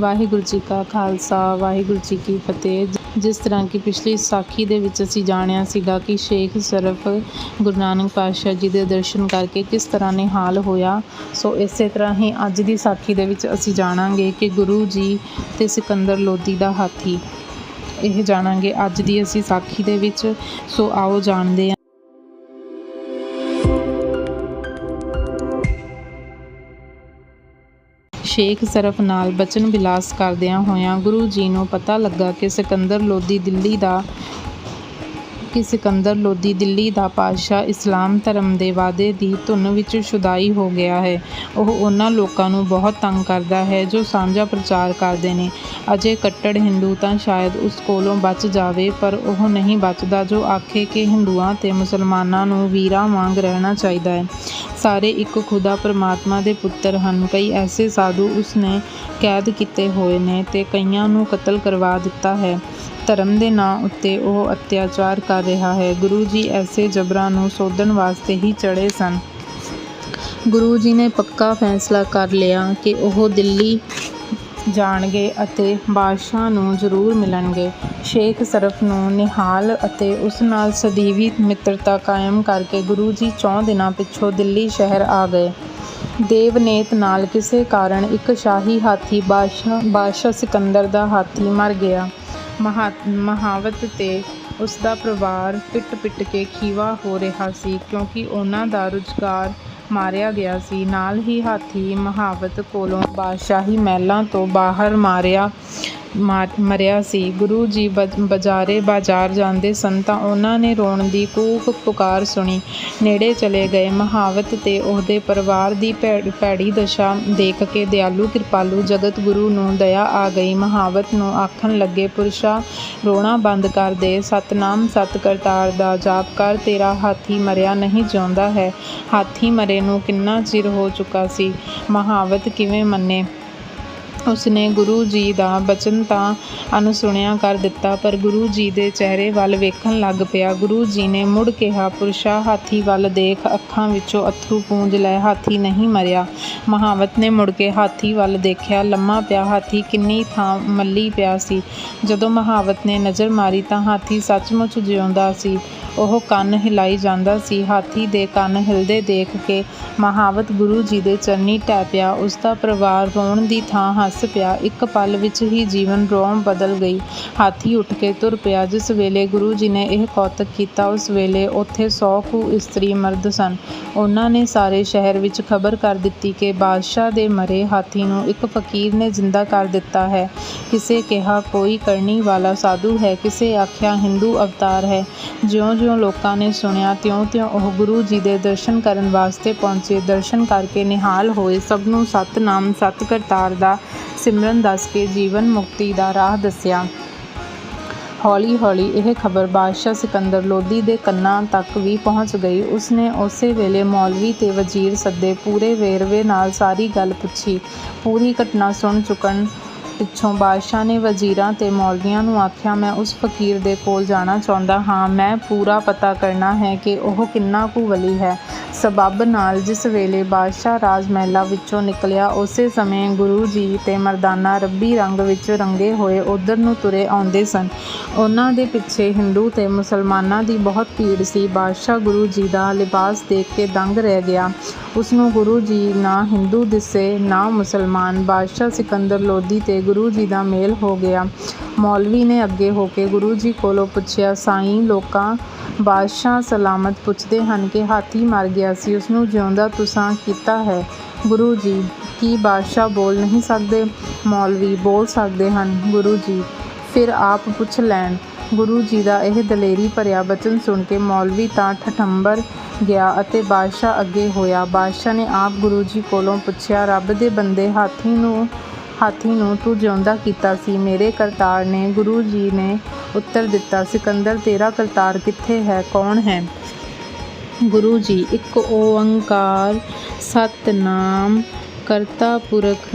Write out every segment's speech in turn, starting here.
ਵਾਹਿਗੁਰੂ ਜੀ ਕਾ ਖਾਲਸਾ, ਵਾਹਿਗੁਰੂ ਜੀ ਕੀ ਫਤਿਹ। ਜਿਸ ਤਰ੍ਹਾਂ ਕਿ ਪਿਛਲੀ ਸਾਖੀ ਦੇ ਵਿੱਚ ਅਸੀਂ ਜਾਣਿਆ ਸੀਗਾ ਕਿ ਸ਼ੇਖ ਸਰਫ ਗੁਰੂ ਨਾਨਕ ਪਾਤਸ਼ਾਹ ਜੀ ਦੇ ਦਰਸ਼ਨ ਕਰਕੇ ਕਿਸ ਤਰ੍ਹਾਂ ਨਿਹਾਲ ਹੋਇਆ। ਸੋ ਇਸੇ ਤਰ੍ਹਾਂ ਹੀ ਅੱਜ ਦੀ ਸਾਖੀ ਦੇ ਵਿੱਚ ਅਸੀਂ ਜਾਣਾਂਗੇ ਕਿ ਗੁਰੂ ਜੀ ਤੇ ਸਿਕੰਦਰ ਲੋਧੀ ਦਾ ਹਾਥੀ। ਇਹ ਜਾਣਾਂਗੇ ਅੱਜ ਦੀ ਅਸੀਂ ਸਾਖੀ ਦੇ ਵਿੱਚ। ਸੋ ਆਓ ਜਾਣਦੇ ਹਾਂ ਸ਼ੇਖ ਸਰਫ ਨਾਲ ਬਚਨ ਵਿਲਾਸ ਕਰਦਿਆਂ ਹੋਇਆਂ ਗੁਰੂ ਜੀ ਨੂੰ ਪਤਾ ਲੱਗਾ ਕਿ ਸਿਕੰਦਰ ਲੋਧੀ ਦਿੱਲੀ ਦਾ ਕਿ ਸਿਕੰਦਰ ਲੋਧੀ ਦਿੱਲੀ ਦਾ ਪਾਤਸ਼ਾਹ ਇਸਲਾਮ ਧਰਮ ਦੇ ਵਾਅਦੇ ਦੀ ਧੁਨ ਵਿੱਚ ਸ਼ੁਦਾਈ ਹੋ ਗਿਆ ਹੈ। ਉਹ ਉਹਨਾਂ ਲੋਕਾਂ ਨੂੰ ਬਹੁਤ ਤੰਗ ਕਰਦਾ ਹੈ ਜੋ ਸਾਂਝਾ ਪ੍ਰਚਾਰ ਕਰਦੇ ਨੇ। ਅਜੇ ਕੱਟੜ ਹਿੰਦੂ ਤਾਂ ਸ਼ਾਇਦ ਉਸ ਕੋਲੋਂ ਬਚ ਜਾਵੇ, ਪਰ ਉਹ ਨਹੀਂ ਬਚਦਾ ਜੋ ਆਖੇ ਕਿ ਹਿੰਦੂਆਂ ਤੇ ਮੁਸਲਮਾਨਾਂ ਨੂੰ ਵੀਰਾਂ ਵਾਂਗ ਰਹਿਣਾ ਚਾਹੀਦਾ ਹੈ। ਸਾਰੇ ਇੱਕ ਖੁਦਾ ਪਰਮਾਤਮਾ ਦੇ ਪੁੱਤਰ ਹਨ। ਕਈ ਐਸੇ ਸਾਧੂ ਉਸਨੇ ਕੈਦ ਕੀਤੇ ਹੋਏ ਨੇ ਤੇ ਕਈਆਂ ਨੂੰ ਕਤਲ ਕਰਵਾ ਦਿੱਤਾ ਹੈ। ਧਰਮ ਦੇ ਨਾਂ ਉੱਤੇ ਉਹ ਅਤਿਆਚਾਰ ਕਰ ਰਿਹਾ ਹੈ। ਗੁਰੂ ਜੀ ਐਸੇ ਜਬਰਾਂ ਨੂੰ ਸੋਧਣ ਵਾਸਤੇ ਹੀ ਚੜ੍ਹੇ ਸਨ। ਗੁਰੂ ਜੀ ਨੇ ਪੱਕਾ ਫੈਸਲਾ ਕਰ ਲਿਆ ਕਿ ਉਹ ਦਿੱਲੀ ਜਾਣਗੇ ਅਤੇ ਬਾਦਸ਼ਾਹ ਨੂੰ ਜ਼ਰੂਰ ਮਿਲਣਗੇ। ਸ਼ੇਖ ਸਰਫ ਨੂੰ ਨਿਹਾਲ ਅਤੇ ਉਸ ਨਾਲ ਸਦੀਵੀ ਮਿੱਤਰਤਾ ਕਾਇਮ ਕਰਕੇ ਗੁਰੂ ਜੀ ਚੌਂ ਦਿਨਾਂ ਪਿੱਛੋਂ ਦਿੱਲੀ ਸ਼ਹਿਰ ਆ ਗਏ। ਦੇਵਨੇਤ ਨਾਲ ਕਿਸੇ ਕਾਰਨ ਇੱਕ ਸ਼ਾਹੀ ਹਾਥੀ ਬਾਦਸ਼ਾਹ ਬਾਦਸ਼ਾਹ ਸਿਕੰਦਰ ਦਾ ਹਾਥੀ ਮਰ ਗਿਆ। ਮਹਾ ਮਹਾਵਤ ਤੇ ਉਸ ਦਾ ਪਰਿਵਾਰ ਪਿੱਟ-ਪਿੱਟ ਕੇ ਖੀਵਾ ਹੋ ਰਿਹਾ ਸੀ, ਕਿਉਂਕਿ ਉਹਨਾਂ ਦਾ ਰੁਜ਼ਗਾਰ ਮਾਰਿਆ ਗਿਆ ਸੀ। ਨਾਲ ਹੀ ਹਾਥੀ ਮਹਾਵਤ ਕੋਲੋਂ ਬਾਦਸ਼ਾਹੀ ਮਹਿਲਾਂ ਤੋਂ ਬਾਹਰ ਮਾਰਿਆ ਮਰਿਆ ਸੀ। ਗੁਰੂ ਜੀ ਬਾਜ਼ਾਰੇ ਬਾਜ਼ਾਰ ਜਾਂਦੇ ਸਨ ਤਾਂ ਉਹਨਾਂ ਨੇ ਰੋਣ ਦੀ ਕੂਕ ਪੁਕਾਰ ਸੁਣੀ। ਨੇੜੇ ਚਲੇ ਗਏ ਮਹਾਵਤ ਤੇ ਉਹਦੇ ਪਰਿਵਾਰ ਦੀ ਭੈੜੀ ਦਸ਼ਾ ਦੇਖ ਕੇ ਦਿਆਲੂ ਕਿਰਪਾਲੂ ਜਗਤ ਗੁਰੂ ਨੂੰ ਦਇਆ ਆ ਗਈ। ਮਹਾਵਤ ਨੂੰ ਆਖਣ ਲੱਗੇ, ਪੁਰਸ਼ਾ, ਰੋਣਾ ਬੰਦ ਕਰ ਦੇ। ਸਤਨਾਮ ਸਤ ਕਰਤਾਰ ਦਾ ਜਾਪ ਕਰ। ਤੇਰਾ ਹਾਥੀ ਮਰਿਆ ਨਹੀਂ ਜਿਉਂਦਾ ਹੈ। ਹਾਥੀ ਮਰੇ ਨੂੰ ਕਿੰਨਾ ਚਿਰ ਹੋ ਚੁੱਕਾ ਸੀ? ਮਹਾਵਤ ਕਿਵੇਂ ਮੰਨੇ? ਉਸਨੇ ਗੁਰੂ ਜੀ ਦਾ ਬਚਨ ਤਾਂ ਅਣਸੁਣਿਆ ਕਰ ਦਿੱਤਾ, ਪਰ ਗੁਰੂ ਜੀ ਦੇ ਚਿਹਰੇ ਵੱਲ ਵੇਖਣ ਲੱਗ ਪਿਆ। ਗੁਰੂ ਜੀ ਨੇ ਮੁੜ ਕਿਹਾ, ਪੁਰਸ਼ਾ, ਹਾਥੀ ਵੱਲ ਦੇਖ, ਅੱਖਾਂ ਵਿੱਚੋਂ ਅੱਥਰੂ ਪੂੰਝ ਲੈ, ਹਾਥੀ ਨਹੀਂ ਮਰਿਆ। ਮਹਾਵਤ ਨੇ ਮੁੜ ਕੇ ਹਾਥੀ ਵੱਲ ਦੇਖਿਆ। ਲੰਮਾ ਪਿਆ ਹਾਥੀ, ਕਿੰਨੀ ਥਾਂ ਮੱਲੀ ਪਿਆ ਸੀ। ਜਦੋਂ ਮਹਾਵਤ ਨੇ ਨਜ਼ਰ ਮਾਰੀ ਤਾਂ ਹਾਥੀ ਸੱਚਮੁੱਚ ਜਿਉਂਦਾ ਸੀ। ਉਹ ਕੰਨ ਹਿਲਾਈ ਜਾਂਦਾ ਸੀ। ਹਾਥੀ ਦੇ ਕੰਨ ਹਿਲਦੇ ਦੇਖ ਕੇ ਮਹਾਵਤ ਗੁਰੂ ਜੀ ਦੇ ਚਰਨੀ ਟਹਿ ਪਿਆ। ਉਸ ਦਾ ਪਰਿਵਾਰ ਰੋਣ ਦੀ ਥਾਂ ਹੱਸ ਪਿਆ। ਇੱਕ ਪਲ ਵਿੱਚ ਹੀ ਜੀਵਨ ਰੋਮ ਬਦਲ ਗਈ। ਹਾਥੀ ਉੱਠ ਕੇ ਤੁਰ ਪਿਆ। ਜਿਸ ਵੇਲੇ ਗੁਰੂ ਜੀ ਨੇ ਇਹ ਕੌਤਕ ਕੀਤਾ, ਉਸ ਵੇਲੇ ਉੱਥੇ ਸੌ ਕੁ ਇਸਤਰੀ ਮਰਦ ਸਨ। ਉਹਨਾਂ ਨੇ ਸਾਰੇ ਸ਼ਹਿਰ ਵਿੱਚ ਖਬਰ ਕਰ ਦਿੱਤੀ ਕਿ ਬਾਦਸ਼ਾਹ ਦੇ ਮਰੇ ਹਾਥੀ ਨੂੰ ਇੱਕ ਫਕੀਰ ਨੇ ਜ਼ਿੰਦਾ ਕਰ ਦਿੱਤਾ ਹੈ। ਕਿਸੇ ਕਿਹਾ, ਕੋਈ ਕਰਨੀ ਵਾਲਾ ਸਾਧੂ ਹੈ, ਕਿਸੇ ਆਖਿਆ ਹਿੰਦੂ ਅਵਤਾਰ ਹੈ। ਜਿਉਂ ਜਿਉਂ-ਜਿਉਂ ਲੋਕਾਂ ਨੇ ਸੁਣਿਆ ਤਿਉਂ-ਤਿਉਂ ਉਹ ਗੁਰੂ ਜੀ ਦੇ ਦਰਸ਼ਨ ਕਰਨ ਵਾਸਤੇ ਪਹੁੰਚੇ। ਦਰਸ਼ਨ ਕਰਕੇ ਨਿਹਾਲ ਹੋਏ। ਸਭ ਨੂੰ ਸਤਨਾਮ ਸਤ ਕਰਤਾਰ ਦਾ ਸਿਮਰਨ ਦੱਸ ਕੇ ਜੀਵਨ ਮੁਕਤੀ ਦਾ ਰਾਹ ਦੱਸਿਆ। ਹੌਲੀ-ਹੌਲੀ ਇਹ ਖਬਰ ਬਾਦਸ਼ਾਹ ਸਿਕੰਦਰ ਲੋਧੀ ਦੇ ਕੰਨਾਂ ਤੱਕ ਵੀ ਪਹੁੰਚ ਗਈ। ਉਸਨੇ ਉਸੇ ਵੇਲੇ ਮੌਲਵੀ ਤੇ ਵਜ਼ੀਰ ਸੱਦੇ ਪੂਰੇ ਵੇਰਵੇ ਨਾਲ ਸਾਰੀ ਗੱਲ ਪੁੱਛੀ। ਪੂਰੀ ਘਟਨਾ ਸੁਣ ਚੁੱਕਣ ਪਿੱਛੋਂ ਬਾਦਸ਼ਾਹ ਨੇ ਵਜ਼ੀਰਾਂ ਤੇ ਮੌਲਵੀਆਂ ਨੂੰ ਆਖਿਆ, ਮੈਂ ਉਸ ਫਕੀਰ ਦੇ ਕੋਲ ਜਾਣਾ ਚਾਹੁੰਦਾ ਹਾਂ। ਮੈਂ ਪੂਰਾ ਪਤਾ ਕਰਨਾ ਹੈ ਕਿ ਉਹ ਕਿੰਨਾ ਕੁ ਵਲੀ ਹੈ। ਸਬੱਬ ਨਾਲ ਜਿਸ ਵੇਲੇ ਬਾਦਸ਼ਾਹ ਰਾਜ ਮਹਿਲਾ ਵਿੱਚੋਂ ਨਿਕਲਿਆ, ਉਸੇ ਸਮੇਂ ਗੁਰੂ ਜੀ ਤੇ ਮਰਦਾਨਾ ਰੱਬੀ ਰੰਗ ਵਿੱਚ ਰੰਗੇ ਹੋਏ ਉਧਰ ਨੂੰ ਤੁਰੇ ਆਉਂਦੇ ਸਨ। ਉਹਨਾਂ ਦੇ ਪਿੱਛੇ ਹਿੰਦੂ ਤੇ ਮੁਸਲਮਾਨਾਂ ਦੀ ਬਹੁਤ ਭੀੜ ਸੀ। ਬਾਦਸ਼ਾਹ ਗੁਰੂ ਜੀ ਦਾ ਲਿਬਾਸ ਦੇਖ ਕੇ ਦੰਗ ਰਹਿ ਗਿਆ। ਉਸ ਨੂੰ ਗੁਰੂ ਜੀ ਨਾ ਹਿੰਦੂ ਦਿਸੇ, ਨਾ ਮੁਸਲਮਾਨ। ਬਾਦਸ਼ਾਹ ਸਿਕੰਦਰ ਲੋਧੀ ਤੇ ਗੁਰੂ ਜੀ ਦਾ ਮੇਲ ਹੋ ਗਿਆ। ਮੌਲਵੀ ਨੇ ਅੱਗੇ ਹੋ ਕੇ ਗੁਰੂ ਜੀ ਕੋਲੋਂ ਪੁੱਛਿਆ, ਸਾਈਂ, ਲੋਕਾਂ ਬਾਦਸ਼ਾਹ ਸਲਾਮਤ ਪੁੱਛਦੇ ਹਨ ਕਿ ਹਾਥੀ ਮਰ ਗਿਆ ਸੀ ਉਸ ਨੂੰ ਜਿਉਂਦਾ ਤੁਸਾਂ ਕੀਤਾ ਹੈ। ਗੁਰੂ ਜੀ, ਕੀ ਬਾਦਸ਼ਾਹ ਬੋਲ ਨਹੀਂ ਸਕਦੇ? ਮੌਲਵੀ ਬੋਲ ਸਕਦੇ ਹਨ, ਗੁਰੂ ਜੀ, ਫਿਰ ਆਪ ਪੁੱਛ ਲੈਣ। ਗੁਰੂ ਜੀ ਦਾ ਇਹ ਦਲੇਰੀ ਭਰਿਆ ਬਚਨ ਸੁਣ ਕੇ ਮੌਲਵੀ ਤਾਂ ਠਠੰਬਰ ਗਿਆ ਅਤੇ ਬਾਦਸ਼ਾਹ ਅੱਗੇ ਹੋਇਆ। ਬਾਦਸ਼ਾਹ ਨੇ ਆਪ ਗੁਰੂ ਜੀ ਕੋਲੋਂ ਪੁੱਛਿਆ, ਰੱਬ ਦੇ ਬੰਦੇ ਹਾਥੀ ਨੂੰ ਹਾਥੀ ਨੂੰ ਤੂੰ ਜਿਉਂਦਾ ਕੀਤਾ ਸੀ, ਮੇਰੇ ਕਰਤਾਰ ਨੇ, ਗੁਰੂ ਜੀ ਨੇ ਉੱਤਰ ਦਿੱਤਾ, ਸਿਕੰਦਰ ਤੇਰਾ ਕਰਤਾਰ ਕਿੱਥੇ ਹੈ, ਕੌਣ ਹੈ? ਗੁਰੂ ਜੀ, ਇੱਕ ਓੰਕਾਰ ਸਤਨਾਮ, ਕਰਤਾ ਪੁਰਖ,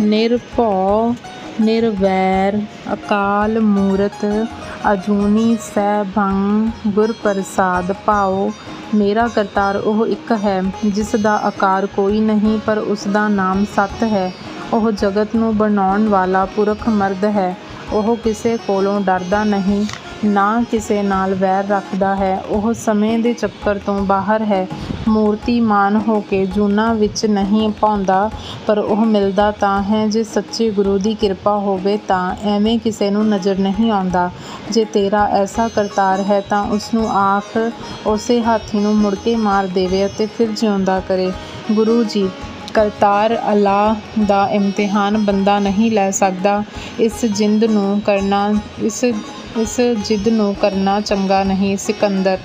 ਨਿਰਭਉ, ਨਿਰਵੈਰ, ਅਕਾਲ ਮੂਰਤ, ਅਜੂਨੀ ਸੈਭੰ ਗੁਰ ਪ੍ਰਸਾਦ ਭਾਉ, ਮੇਰਾ ਕਰਤਾਰ ਉਹ ਇੱਕ ਹੈ, ਜਿਸ ਦਾ ਆਕਾਰ ਕੋਈ ਨਹੀਂ, ਪਰ ਉਸ ਦਾ ਨਾਮ ਸਤ ਹੈ। ਉਹ ਜਗਤ ਨੂੰ ਬਣਾਉਣ ਵਾਲਾ ਪੁਰਖ ਮਰਦ ਹੈ। ਉਹ ਕਿਸੇ ਕੋਲੋਂ ਡਰਦਾ ਨਹੀਂ, ਨਾ ਕਿਸੇ ਨਾਲ ਵੈਰ ਰੱਖਦਾ ਹੈ। ਉਹ ਸਮੇਂ ਦੇ ਚੱਕਰ ਤੋਂ ਬਾਹਰ ਹੈ। ਮੂਰਤੀਮਾਨ ਹੋ ਕੇ ਜੂਨਾਂ ਵਿੱਚ ਨਹੀਂ ਪਾਉਂਦਾ ਪਰ ਉਹ ਮਿਲਦਾ ਤਾਂ ਹੈ। ਜੇ ਸੱਚੇ ਗੁਰੂ ਦੀ ਕਿਰਪਾ ਹੋਵੇ ਤਾਂ ਐਵੇਂ ਕਿਸੇ ਨੂੰ ਨਜ਼ਰ ਨਹੀਂ ਆਉਂਦਾ। ਜੇ ਤੇਰਾ ਐਸਾ ਕਰਤਾਰ ਹੈ ਤਾਂ ਉਸਨੂੰ ਆਖ, ਉਸੇ ਹਾਥੀ ਨੂੰ ਮੁੜ ਕੇ ਮਾਰ ਦੇਵੇ ਅਤੇ ਫਿਰ ਜਿਉਂਦਾ ਕਰੇ। ਗੁਰੂ ਜੀ ਕਰਤਾਰ ਅੱਲਾਹ ਦਾ ਇਮਤਿਹਾਨ ਬੰਦਾ ਨਹੀਂ ਲੈ ਸਕਦਾ। ਇਸ ਜਿੰਦ ਨੂੰ ਕਰਨਾ, ਇਸ ਇਸ ਜਿੱਦ ਨੂੰ ਕਰਨਾ ਚੰਗਾ ਨਹੀਂ, ਸਿਕੰਦਰ।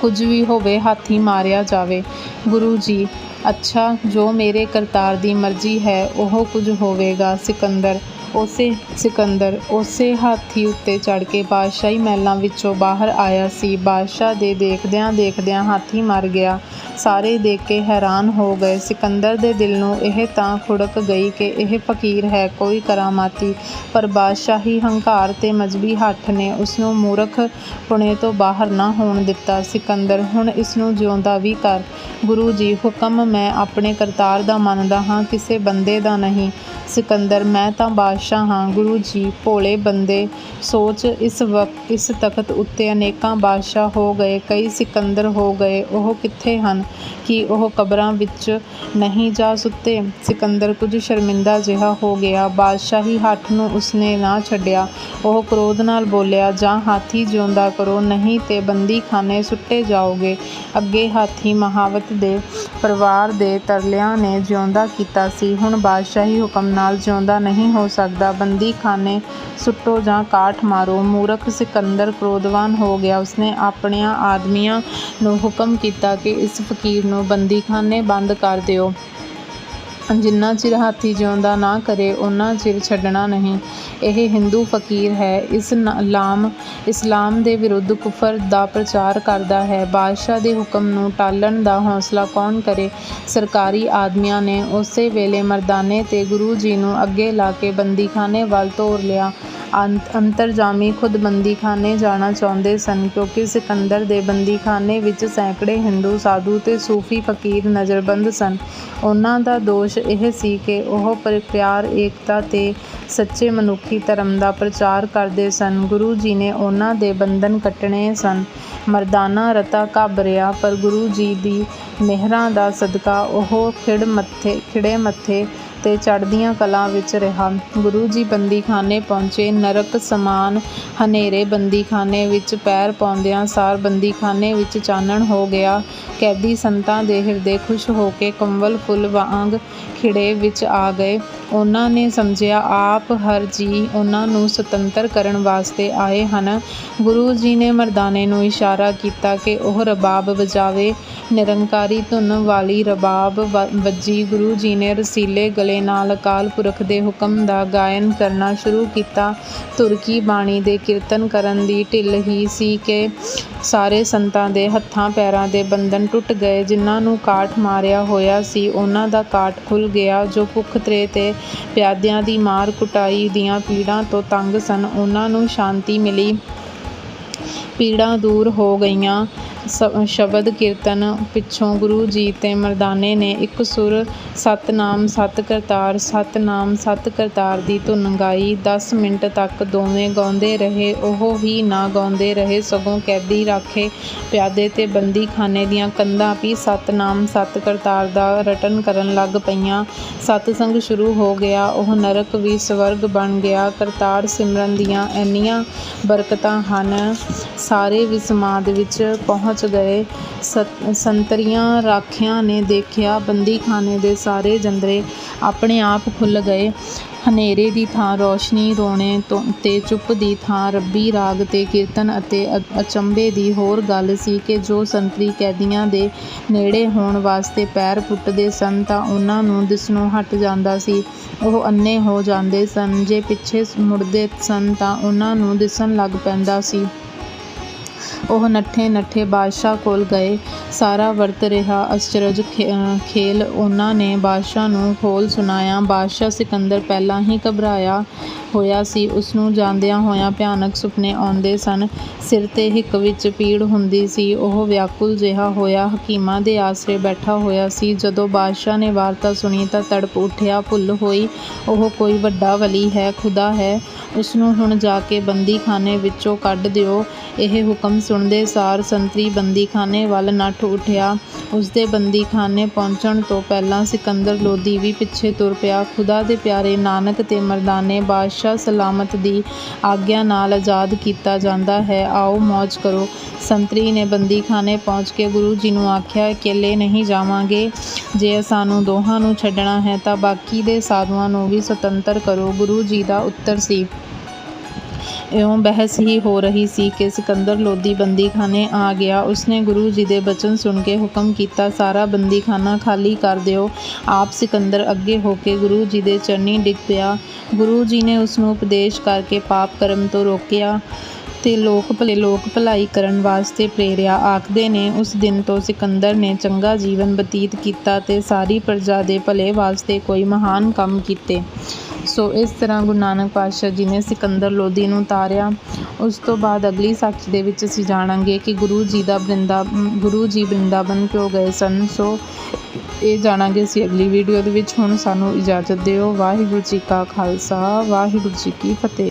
ਕੁਝ ਵੀ ਹੋਵੇ, ਹਾਥੀ ਮਾਰਿਆ ਜਾਵੇ। ਗੁਰੂ ਜੀ, ਅੱਛਾ, ਜੋ ਮੇਰੇ ਕਰਤਾਰ ਦੀ ਮਰਜ਼ੀ ਹੈ, ਉਹ ਕੁਝ ਹੋਵੇਗਾ, ਸਿਕੰਦਰ। ਉਸੇ ਸਿਕੰਦਰ, ਉਸੇ ਹਾਥੀ ਉੱਤੇ ਚੜ੍ਹ ਕੇ ਬਾਦਸ਼ਾਹੀ ਮਹਿਲਾਂ ਵਿੱਚੋਂ ਬਾਹਰ ਆਇਆ ਸੀ। ਬਾਦਸ਼ਾਹ ਦੇ ਦੇਖਦਿਆਂ ਦੇਖਦਿਆਂ ਹਾਥੀ ਮਰ ਗਿਆ। ਸਾਰੇ ਦੇਖ ਕੇ ਹੈਰਾਨ ਹੋ ਗਏ। ਸਿਕੰਦਰ ਦੇ ਦਿਲ ਨੂੰ ਇਹ ਤਾਂ ਖੁੜਕ ਗਈ ਕਿ ਇਹ ਫਕੀਰ ਹੈ, ਕੋਈ ਕਰਾਮਾਤੀ। ਪਰ ਬਾਦਸ਼ਾਹੀ ਹੰਕਾਰ ਤੇ ਮਜ਼ਬੀ ਹੱਠ ਨੇ ਉਸਨੂੰ ਮੂਰਖ ਪੁਣੇ ਤੋਂ ਬਾਹਰ ਨਾ ਹੋਣ ਦਿੱਤਾ। ਸਿਕੰਦਰ, ਹੁਣ ਇਸਨੂੰ ਜਿਉਂਦਾ ਵੀ ਕਰ। ਗੁਰੂ ਜੀ, ਹੁਕਮ ਮੈਂ ਆਪਣੇ ਕਰਤਾਰ ਦਾ ਮੰਨਦਾ ਹਾਂ, ਕਿਸੇ ਬੰਦੇ ਦਾ ਨਹੀਂ। ਸਿਕੰਦਰ, ਮੈਂ ਤਾਂ ਬਾਦਸ਼ਾਹ ਹਾਂ। ਗੁਰੂ ਜੀ, ਭੋਲੇ ਬੰਦੇ, ਸੋਚ ਇਸ ਵਕਤ ਇਸ ਤਖਤ ਉੱਤੇ ਅਨੇਕਾਂ ਬਾਦਸ਼ਾਹ ਹੋ ਗਏ। ਕਈ ਸਿਕੰਦਰ ਹੋ ਗਏ। ਉਹ ਕਿੱਥੇ ਹਨ? ਕੀ ਉਹ ਕਬਰਾਂ ਵਿੱਚ ਨਹੀਂ ਜਾ ਸੁੱਤੇ। ਸਿਕੰਦਰ ਕੁਝ ਸ਼ਰਮਿੰਦਾ ਜਿਹਾ ਹੋ ਗਿਆ। ਬਾਦਸ਼ਾਹੀ ਹੱਠ ਨੂੰ ਉਸਨੇ ਨਾ ਛੱਡਿਆ। ਉਹ ਕ੍ਰੋਧ ਨਾਲ ਬੋਲਿਆ, ਜਾਂ ਹਾਥੀ ਜਿਉਂਦਾ ਕਰੋ, ਨਹੀਂ ਤੇ ਬੰਦੀਖਾਨੇ ਸੁੱਟੇ ਜਾਓਗੇ। ਅੱਗੇ ਹਾਥੀ ਮਹਾਵਤ ਦੇ ਪਰਿਵਾਰ ਦੇ ਤਰਲਿਆਂ ਨੇ ਜਿਉਂਦਾ ਕੀਤਾ ਸੀ। ਹੁਣ ਬਾਦਸ਼ਾਹੀ ਹੁਕਮ ਨਾਲ ਜਿਉਂਦਾ ਨਹੀਂ ਹੋ ਸਕਦਾ। ਬੰਦੀਖਾਨੇ ਸੁੱਟੋ ਜਾਂ ਕਾਠ ਮਾਰੋ। ਮੂਰਖ ਸਿਕੰਦਰ ਕ੍ਰੋਧਵਾਨ ਹੋ ਗਿਆ। ਉਸਨੇ ਆਪਣਿਆਂ ਆਦਮੀਆਂ ਨੂੰ ਹੁਕਮ ਕੀਤਾ ਕਿ ਇਸ ਫਕੀਰ ਨੂੰ ਬੰਦੀਖਾਨੇ ਬੰਦ ਕਰ ਦਿਓ। ਜਿੰਨਾ ਚਿਰ ਹਾਥੀ ਜਿਉਂਦਾ ਨਾ ਕਰੇ ਉਹਨਾਂ ਚਿਰ ਛੱਡਣਾ ਨਹੀਂ। ਇਹ ਹਿੰਦੂ ਫਕੀਰ ਹੈ। ਇਸ ਲਾਮ, ਇਸਲਾਮ ਦੇ ਵਿਰੁੱਧ ਕੁਫਰ ਦਾ ਪ੍ਰਚਾਰ ਕਰਦਾ ਹੈ। ਬਾਦਸ਼ਾਹ ਦੇ ਹੁਕਮ ਨੂੰ ਟਾਲਣ ਦਾ ਹੌਸਲਾ ਕੌਣ ਕਰੇ? ਸਰਕਾਰੀ ਆਦਮੀਆਂ ਨੇ ਉਸੇ ਵੇਲੇ ਮਰਦਾਨੇ ਤੇ ਗੁਰੂ ਜੀ ਨੂੰ ਅੱਗੇ ਲਾ ਕੇ ਬੰਦੀਖਾਨੇ ਵੱਲ ਤੋਰ ਲਿਆ। ਅੰਤਰਜਾਮੀ ਖੁਦ ਬੰਦੀਖਾਨੇ ਜਾਣਾ ਚਾਹੁੰਦੇ ਸਨ, ਕਿਉਂਕਿ ਸਿਕੰਦਰ ਦੇ ਬੰਦੀਖਾਨੇ ਵਿੱਚ ਸੈਂਕੜੇ ਹਿੰਦੂ, ਸਾਧੂ ਤੇ ਸੂਫੀ ਫਕੀਰ ਨਜ਼ਰਬੰਦ ਸਨ। ਉਹਨਾਂ ਦਾ ਦੋਸ਼ ਇਹ ਸੀ ਕਿ ਉਹ ਪਿਆਰ ਏਕਤਾ ਤੇ ਸੱਚੇ ਮਨੁੱਖੀ ਧਰਮ ਦਾ ਪ੍ਰਚਾਰ ਕਰਦੇ ਸਨ। ਗੁਰੂ ਜੀ ਨੇ ਉਹਨਾਂ ਦੇ ਬੰਧਨ ਕੱਟਣੇ ਸਨ। ਮਰਦਾਨਾ ਰਤਾ ਘਾਬਰਿਆ ਪਰ ਗੁਰੂ ਜੀ ਦੀ ਮਿਹਰਾਂ ਦਾ ਸਦਕਾ ਉਹ ਖਿੜ ਮੱਥੇ, ਖਿੜੇ ਮੱਥੇ ਤੇ ਚੜ੍ਹਦੀਆਂ ਕਲਾਂ ਵਿੱਚ ਰਿਹਾ। ਗੁਰੂ ਜੀ ਬੰਦੀਖਾਨੇ ਪਹੁੰਚੇ। ਨਰਕ ਸਮਾਨ ਹਨੇਰੇ ਬੰਦੀਖਾਨੇ ਵਿੱਚ ਪੈਰ ਪਾਉਂਦਿਆਂ ਸਾਰ ਬੰਦੀਖਾਨੇ ਵਿੱਚ ਚਾਨਣ ਹੋ ਗਿਆ। ਕੈਦੀ ਸੰਤਾਂ ਦੇ ਹਿਰਦੇ ਖੁਸ਼ ਹੋ ਕੇ ਕੰਵਲ ਫੁੱਲ ਵਾਂਗ ਖਿੜੇ ਵਿੱਚ ਆ ਗਏ। ਉਹਨਾਂ ਨੇ ਸਮਝਿਆ, ਆਪ ਹਰ ਜੀ ਉਹਨਾਂ ਨੂੰ ਸੁਤੰਤਰ ਕਰਨ ਵਾਸਤੇ ਆਏ ਹਨ। ਗੁਰੂ ਜੀ ਨੇ ਮਰਦਾਨੇ ਨੂੰ ਇਸ਼ਾਰਾ ਕੀਤਾ ਕਿ ਉਹ ਰਬਾਬ ਵਜਾਵੇ। ਨਿਰੰਕਾਰੀ ਧੁਨ ਵਾਲੀ ਰਬਾਬ ਵੱਜੀ। ਗੁਰੂ ਜੀ ਨੇ ਰਸੀਲੇ ਗਲੇ ਨਾਲ ਅਕਾਲ ਪੁਰਖ ਦੇ ਹੁਕਮ ਦਾ ਗਾਇਨ ਕਰਨਾ ਸ਼ੁਰੂ ਕੀਤਾ। ਤੁਰਕੀ ਬਾਣੀ ਦੇ ਕੀਰਤਨ ਕਰਨ ਦੀ ਢਿੱਲ ਹੀ ਸੀ ਕਿ ਸਾਰੇ ਸੰਤਾਂ ਦੇ ਹੱਥਾਂ ਪੈਰਾਂ ਦੇ ਬੰਧਨ ਟੁੱਟ ਗਏ। ਜਿਨ੍ਹਾਂ ਨੂੰ ਕਾਠ ਮਾਰਿਆ ਹੋਇਆ ਸੀ, ਉਹਨਾਂ ਦਾ ਕਾਠ ਖੁੱਲ ਗਿਆ। ਜੋ ਭੁੱਖ ਤ੍ਰੇ ਤੇ ਪਿਆਦਿਆਂ ਦੀ ਮਾਰ ਕੁਟਾਈ ਦੀਆਂ ਪੀੜਾਂ ਤੋਂ ਤੰਗ ਸਨ, ਉਹਨਾਂ ਨੂੰ ਸ਼ਾਂਤੀ ਮਿਲੀ। ਪੀੜਾਂ ਦੂਰ ਹੋ ਗਈਆਂ। ਸ, ਸ਼ਬਦ ਕੀਰਤਨ ਪਿੱਛੋਂ ਗੁਰੂ ਜੀ ਤੇ ਮਰਦਾਨੇ ਨੇ ਇੱਕ ਸੁਰ, ਸਤਨਾਮ ਸਤ ਕਰਤਾਰ ਸਤਨਾਮ ਸਤ ਕਰਤਾਰ ਦੀ ਧੁਨ ਗਾਈ। 10 ਮਿੰਟ ਤੱਕ ਦੋਵੇਂ ਗਾਉਂਦੇ ਰਹੇ, ਉਹ ਹੀ ਨਾ ਗਾਉਂਦੇ ਰਹੇ, ਸਗੋਂ ਕੈਦੀ ਰਾਖੇ ਪਿਆਦੇ ਤੇ ਬੰਦੀ ਖਾਨੇ ਦੀਆਂ ਕੰਧਾਂ ਵੀ ਸਤਨਾਮ ਸਤ ਕਰਤਾਰ ਦਾ ਰਟਨ ਕਰਨ ਲੱਗ ਪਈਆਂ। ਸਤਸੰਗ ਸ਼ੁਰੂ ਹੋ ਗਿਆ, ਉਹ ਨਰਕ ਵੀ ਸਵਰਗ ਬਣ ਗਿਆ। ਕਰਤਾਰ ਸਿਮਰਨ ਦੀਆਂ ਇੰਨੀਆਂ ਬਰਕਤਾਂ ਹਨ, ਸਾਰੇ ਵੀ ਸਮਾਦ ਵਿੱਚ ਪਹੁੰਚ ਗਏ। ਸੰਤਰੀਆਂ ਰਾਖਿਆਂ ਨੇ ਦੇਖਿਆ, ਬੰਦੀਖਾਨੇ ਦੇ ਸਾਰੇ ਜੰਦਰੇ ਆਪਣੇ ਆਪ ਖੁੱਲ੍ਹ ਗਏ। ਹਨੇਰੇ ਦੀ ਥਾਂ ਰੌਸ਼ਨੀ ਰੋਣੇ ਤੋਂ ਤੇ ਚੁੱਪ ਦੀ ਥਾਂ ਰੱਬੀ ਰਾਗ ਤੇ ਕੀਰਤਨ ਅਤੇ ਅਚੰਭੇ ਦੀ ਹੋਰ ਗੱਲ ਸੀ ਕਿ ਜੋ ਸੰਤਰੀ ਕੈਦੀਆਂ ਦੇ ਨੇੜੇ ਹੋਣ ਵਾਸਤੇ ਪੈਰ ਪੁੱਟਦੇ ਸਨ ਤਾਂ ਉਹਨਾਂ ਨੂੰ ਦਿਸਣੋਂ ਹਟ ਜਾਂਦਾ ਸੀ। ਉਹ ਅੰਨ੍ਹੇ ਹੋ ਜਾਂਦੇ ਸਨ। ਜੇ ਪਿੱਛੇ ਮੁੜਦੇ ਸਨ ਤਾਂ ਉਹਨਾਂ ਨੂੰ ਦਿਸਣ ਲੱਗ ਪੈਂਦਾ ਸੀ। ਉਹ ਨੱਠੇ ਨੱਠੇ ਬਾਦਸ਼ਾਹ ਕੋਲ ਗਏ। ਸਾਰਾ ਵਰਤ ਰਿਹਾ। ਅਚਰਜ ਖੇਲ ਉਹਨਾਂ ਨੇ ਬਾਦਸ਼ਾਹ ਨੂੰ ਖੋਲ ਸੁਣਾਇਆ। ਬਾਦਸ਼ਾਹ ਸਿਕੰਦਰ ਪਹਿਲਾਂ ਹੀ ਘਬਰਾਇਆ। ਹੋਇਆ ਸੀ। ਉਸ ਨੂੰ ਜਾਂਦਿਆਂ ਹੋਇਆਂ ਭਿਆਨਕ ਸੁਪਨੇ ਆਉਂਦੇ ਸਨ। ਸਿਰ ਤੇ ਹਿੱਕ ਵਿੱਚ ਪੀੜ ਹੁੰਦੀ ਸੀ। ਉਹ ਵਿਆਕੁਲ ਜਿਹਾ ਹੋਇਆ, ਹਕੀਮਾਂ ਦੇ ਆਸਰੇ ਬੈਠਾ ਹੋਇਆ ਸੀ। ਜਦੋਂ ਬਾਦਸ਼ਾਹ ਨੇ ਵਾਰਤਾ ਸੁਣੀ ਤਾਂ ਤੜਪ ਉੱਠਿਆ, ਭੁੱਲ ਹੋਈ, ਉਹ ਕੋਈ ਵੱਡਾ ਵਲੀ ਹੈ, ਖੁਦਾ ਹੈ। ਉਸ ਨੂੰ ਹੁਣ ਜਾ ਕੇ ਬੰਦੀਖਾਨੇ ਵਿੱਚੋਂ ਕੱਢ ਦਿਓ। ਇਹ ਹੁਕਮ ਸੁਣਦੇ ਸਾਰ ਸੰਤਰੀ ਬੰਦੀਖਾਨੇ ਵੱਲ ਨੱਠ ਉੱਠਿਆ। ਉਸਦੇ ਬੰਦੀਖਾਨੇ ਪਹੁੰਚਣ ਤੋਂ ਪਹਿਲਾਂ ਸਿਕੰਦਰ ਲੋਧੀ ਵੀ ਪਿੱਛੇ ਤੁਰ ਪਿਆ। ਖੁਦਾ ਦੇ ਪਿਆਰੇ ਨਾਨਕ ਤੇ ਮਰਦਾਨੇ ਬਾਦਸ਼ਾਹ ਸਲਾਮਤ ਦੀ ਆਗਿਆ ਨਾਲ ਆਜ਼ਾਦ ਕੀਤਾ ਜਾਂਦਾ ਹੈ। ਆਓ ਮੌਜ ਕਰੋ। ਸੰਤਰੀ ਨੇ ਬੰਦੀਖਾਨੇ ਪਹੁੰਚ ਕੇ ਗੁਰੂ ਜੀ ਨੂੰ ਆਖਿਆ, ਇਕੱਲੇ ਨਹੀਂ ਜਾਵਾਂਗੇ। ਜੇ ਸਾਨੂੰ ਦੋਹਾਂ ਨੂੰ ਛੱਡਣਾ ਹੈ ਤਾਂ ਬਾਕੀ ਦੇ ਸਾਧੂਆਂ ਨੂੰ ਵੀ ਸੁਤੰਤਰ ਕਰੋ। ਗੁਰੂ ਜੀ ਦਾ ਉੱਤਰ ਸੀ। ਇਉਂ ਬਹਿਸ ਹੀ ਹੋ ਰਹੀ ਸੀ ਕਿ ਸਿਕੰਦਰ ਲੋਧੀ ਬੰਦੀਖਾਨੇ ਆ ਗਿਆ। ਉਸਨੇ ਗੁਰੂ ਜੀ ਦੇ ਬਚਨ ਸੁਣ ਕੇ ਹੁਕਮ ਕੀਤਾ, ਸਾਰਾ ਬੰਦੀਖਾਨਾ ਖਾਲੀ ਕਰ ਦਿਓ। ਆਪ ਸਿਕੰਦਰ ਅੱਗੇ ਹੋ ਕੇ ਗੁਰੂ ਜੀ ਦੇ ਚਰਨੀ ਡਿੱਗ ਪਿਆ। ਗੁਰੂ ਜੀ ਨੇ ਉਸ ਨੂੰ ਉਪਦੇਸ਼ ਕਰਕੇ ਪਾਪ ਕਰਮ ਤੋਂ ਰੋਕਿਆ ਤੇ ਲੋਕ ਭਲੇ, ਲੋਕ ਭਲਾਈ ਕਰਨ ਵਾਸਤੇ ਪ੍ਰੇਰਿਆ ਆਖਦੇ ਨੇ। ਉਸ ਦਿਨ ਤੋਂ ਸਿਕੰਦਰ ਨੇ ਚੰਗਾ ਜੀਵਨ ਬਤੀਤ ਕੀਤਾ ਤੇ ਸਾਰੀ ਪ੍ਰਜਾ ਦੇ ਭਲੇ ਵਾਸਤੇ ਕੋਈ ਮਹਾਨ ਕੰਮ ਕੀਤੇ। ਸੋ ਇਸ ਤਰ੍ਹਾਂ ਗੁਰੂ ਨਾਨਕ ਪਾਤਸ਼ਾਹ ਜੀ ਨੇ ਸਿਕੰਦਰ ਲੋਧੀ ਨੂੰ ਤਾਰਿਆ। ਉਸ ਤੋਂ ਬਾਅਦ ਅਗਲੀ ਸਾਖੀ ਦੇ ਵਿੱਚ ਅਸੀਂ ਜਾਣਾਂਗੇ ਕਿ ਗੁਰੂ ਜੀ ਦਾ ਬ੍ਰਿੰਦਾ, ਗੁਰੂ ਜੀ ਬ੍ਰਿੰਦਾਵਨ ਕਿਉਂ ਗਏ ਸਨ। ਸੋ ਇਹ ਜਾਣਾਂਗੇ ਅਸੀਂ ਅਗਲੀ ਵੀਡੀਓ ਦੇ ਵਿੱਚ। ਹੁਣ ਸਾਨੂੰ ਇਜਾਜ਼ਤ ਦਿਓ। ਵਾਹਿਗੁਰੂ ਜੀ ਕਾ ਖਾਲਸਾ, ਵਾਹਿਗੁਰੂ ਜੀ ਕੀ ਫਤਿਹ।